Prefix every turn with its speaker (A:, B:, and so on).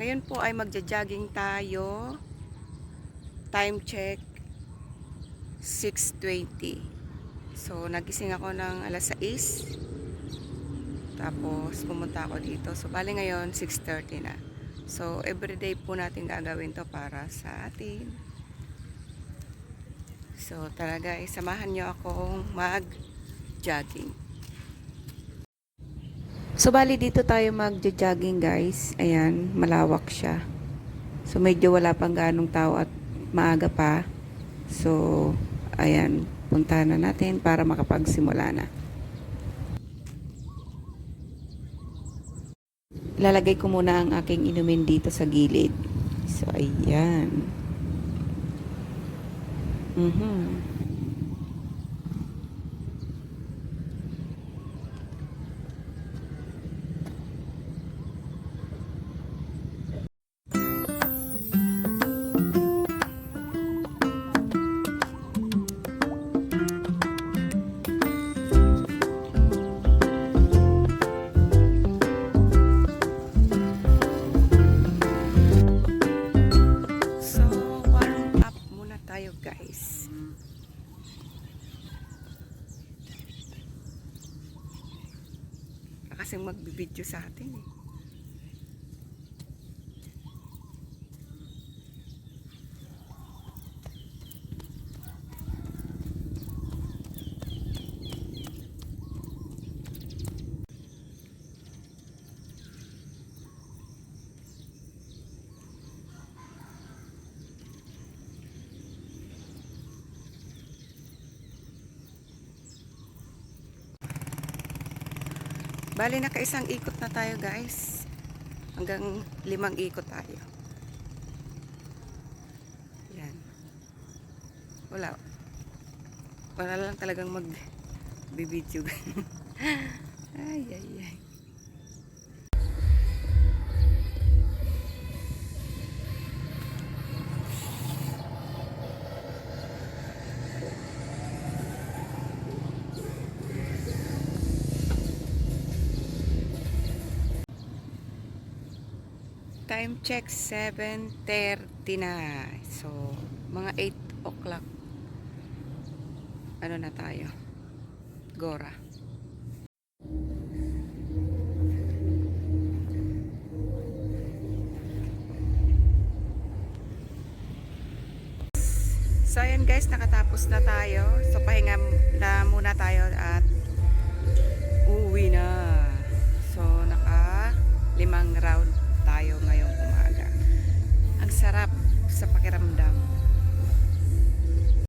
A: Ngayon po ay magja-jogging tayo. Time check 6:20. So nagising ako ng alas 6. Tapos pumunta ako dito. So bali ngayon 6:30 na. So everyday po natin gagawin 'to para sa atin. So talaga isamahan niyo akong mag-jogging. So, bali dito tayo magja-jogging guys. Ayan, malawak siya. So, medyo wala pang ganong tao at maaga pa. So, ayan, puntahan na natin para makapagsimula na. Lalagay ko muna ang aking inumin dito sa gilid. So, ayan. Mhm. Guys. Kasi magbibideo sa atin eh. Bali, nakaisang ikot na tayo guys. Hanggang limang ikot tayo. Yan. Wala. Wala lang talagang mag bibidyo. ay, ay, ay. Time check 7.30 na. So, mga 8 o'clock. Ano na tayo? Gora. So, ayan guys, nakatapos na tayo. So, pahinga na muna tayo